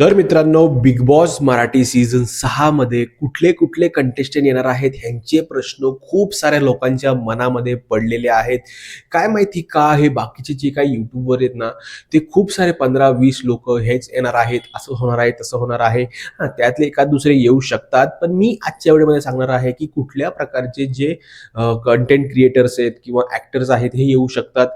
तर मित्रांनो big boss Marathi season सहा मध्ये कुठले कुठले कंटेस्टंट येणार आहेत ह्यांचे प्रश्न खूप साऱ्या लोकांच्या मनामध्ये पडलेले आहेत. काय माहिती का हे बाकीचे जे काही युट्यूबवर आहेत ना ते खूप सारे पंधरा वीस लोक हेच येणार आहेत असं होणार आहे तसं होणार आहे. हां त्यातले एखाद दुसरे येऊ शकतात पण मी आजच्या वेळेमध्ये सांगणार आहे की कुठल्या प्रकारचे जे कंटेंट क्रिएटर्स आहेत किंवा ॲक्टर्स आहेत हे येऊ शकतात.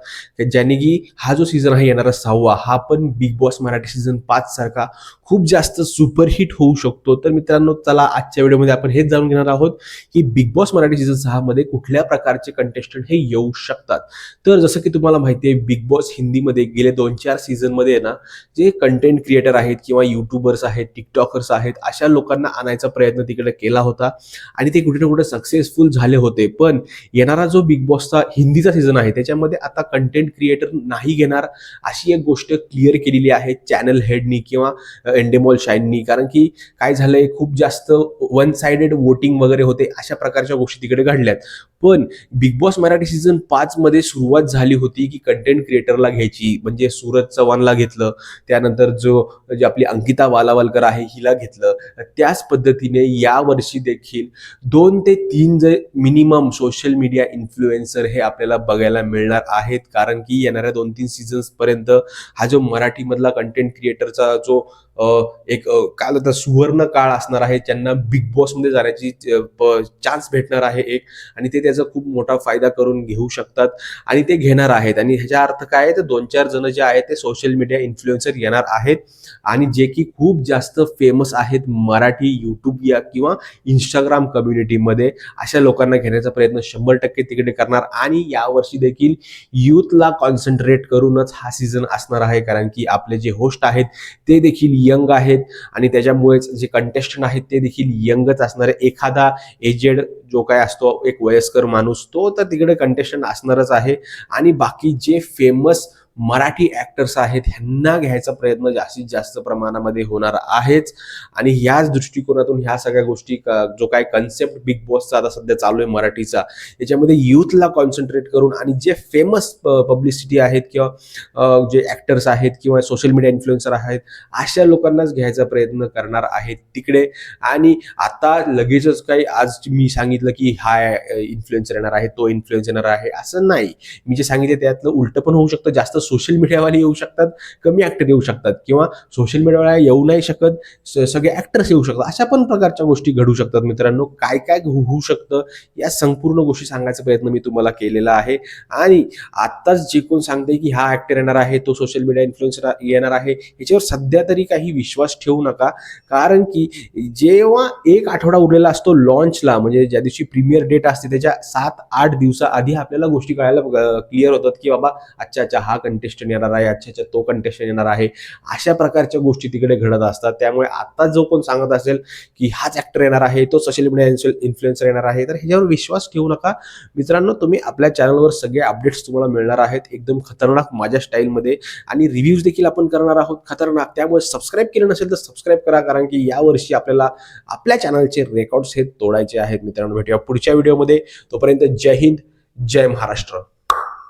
ज्याने की हा जो सीझन आहे येणारा सहावा हा पण बिग बॉस मराठी सीझन पाच सारखा खूप जास्त सुपरहिट होऊ शकतो. तर मित्रांनो चला आजच्या व्हिडिओमध्ये आपण हेच जाणून घेणार आहोत की बिग बॉस मराठी सीझन सहा मध्ये कुठल्या प्रकारचे कंटेस्टंट हे येऊ शकतात. तर जसं की तुम्हाला माहिती आहे बिग बॉस हिंदीमध्ये गेले दोन चार सीझनमध्ये आहे ना जे कंटेंट क्रिएटर आहेत किंवा युट्यूबर्स आहेत टिकटॉकर्स आहेत अशा लोकांना आणायचा प्रयत्न तिकडे केला होता आणि ते कुठे ना कुठे सक्सेसफुल झाले होते. पण येणारा जो बिग बॉसचा हिंदीचा सीझन आहे त्याच्यामध्ये आता कंटेंट क्रिएटर नाही घेणार अशी एक गोष्ट क्लिअर केलेली आहे. चॅनल हेडनी किंवा एंडेमॉल शाईननी कारण की काय झालंय खूप जास्त वन सायडेड वोटिंग वगैरे होते अशा प्रकारच्या गोष्टी तिकडे घडल्यात. पण बिग बॉस मराठी सीझन पाच मध्ये सुरुवात झाली होती की कंटेंट क्रिएटरला घ्यायची. म्हणजे सूरज चव्हाणला घेतलं. त्यानंतर जो जे आपली अंकिता वालावलकर आहे हिला घेतलं. त्याच पद्धतीने या वर्षी देखील दोन ते तीन जे मिनिमम सोशल मीडिया इन्फ्लुएन्सर हे आपल्याला बघायला मिळणार आहेत. कारण की येणाऱ्या दोन तीन सीझन्स पर्यंत हा जो मराठीमधला कंटेंट क्रिएटरचा जो एक काल काय सुवर्ण काळ असणार आहे त्यांना बिग बॉसमध्ये जाण्याची चान्स भेटणार आहे एक. आणि ते त्याचा खूप मोठा फायदा करून घेऊ शकतात आणि ते घेणार आहेत. आणि ह्याचा अर्थ काय आहे? तर दोन चार जण जे आहेत ते सोशल मीडिया इन्फ्लुएन्सर येणार आहेत. आणि जे की खूप जास्त फेमस आहेत मराठी यूट्यूब या किंवा इंस्टाग्राम कम्युनिटीमध्ये अशा लोकांना घेण्याचा प्रयत्न शंभर टक्के तिकडे करणार. आणि यावर्षी देखील यूथला कॉन्सन्ट्रेट करूनच हा सीझन असणार आहे. कारण की आपले जे होस्ट आहेत ते देखील यंग आहेत. आणि त्याच्यामुळेच जे कंटेस्टंट आहेत ते देखील यंगच असणार. आहे एखादा एजेड जो काय असतो एक वयस्कर माणूस तो तर तिकडे कंटेस्टंट असणारच आहे. आणि बाकी जे फेमस मराठी ॲक्टर्स आहेत ह्यांना घ्यायचा प्रयत्न जास्तीत जास्त प्रमाणामध्ये होणार आहेच. आणि ह्याच दृष्टिकोनातून ह्या सगळ्या गोष्टी क- जो काय कन्सेप्ट बिग बॉसचा आता सध्या चालू आहे मराठीचा याच्यामध्ये यूथला कॉन्सन्ट्रेट करून आणि जे फेमस पब्लिसिटी आहेत किंवा जे ॲक्टर्स आहेत किंवा सोशल मीडिया इन्फ्लुएन्सर आहेत अशा लोकांनाच घ्यायचा प्रयत्न करणार आहेत तिकडे. आणि आता लगेचच काही आज मी सांगितलं की हा इन्फ्लुएन्सर येणार आहे तो इन्फ्लुएन्सर येणार आहे असं नाही. मी जे सांगितले त्यातलं उलट पण होऊ शकतं जास्त सोशल मीडियावाले येऊ शकतात कमी ॲक्टर येऊ शकतात किंवा सोशल मीडियावाला येऊ नाही शकत सगळे ऍक्टर्स येऊ शकतात. अशा पण प्रकारच्या गोष्टी घडू शकतात मित्रांनो. काय काय होऊ शकतं या संपूर्ण गोष्टी सांगायचा प्रयत्न मी तुम्हाला केलेला आहे. आणि आत्ताच जे कोण सांगते की हा ॲक्टर येणार आहे तो सोशल मीडिया इन्फ्लुएन्सर येणार आहे याच्यावर सध्या तरी काही विश्वास ठेवू नका. कारण की जेव्हा एक आठवडा उरलेला असतो लॉन्चला म्हणजे ज्या दिवशी प्रीमियर डेट असते त्याच्या सात आठ दिवसाआधी आपल्याला गोष्टी कळायला क्लिअर होतात की बाबा अच्छा अच्छा हा कंटेस्टंट येणार आहे अच्छा अच्छा तो कंटेस्टंट येणार आहे. अशा प्रकारच्या गोष्टी तिकडे घडत असतात. त्यामुळे आता जो कोण सांगत असेल की हाच ऍक्टर येणार आहे तो सोशल मीडिया इन्फ्लुएन्सर येणार आहे तर ह्याच्यावर विश्वास ठेवू नका. मित्रांनो तुम्ही आपल्या चॅनलवर सगळे अपडेट्स तुम्हाला मिळणार आहेत. एकदम खतरनाक माझ्या स्टाईलमध्ये आणि रिव्ह्यूज देखील आपण करणार आहोत. खतरनाक. त्यामुळे सबस्क्राईब केलं नसेल तर सबस्क्राईब करा कारण की यावर्षी आपल्याला आपल्या चॅनलचे रेकॉर्ड्स हे तोडायचे आहेत. मित्रांनो भेटूया पुढच्या व्हिडिओमध्ये तोपर्यंत जय हिंद जय महाराष्ट्र.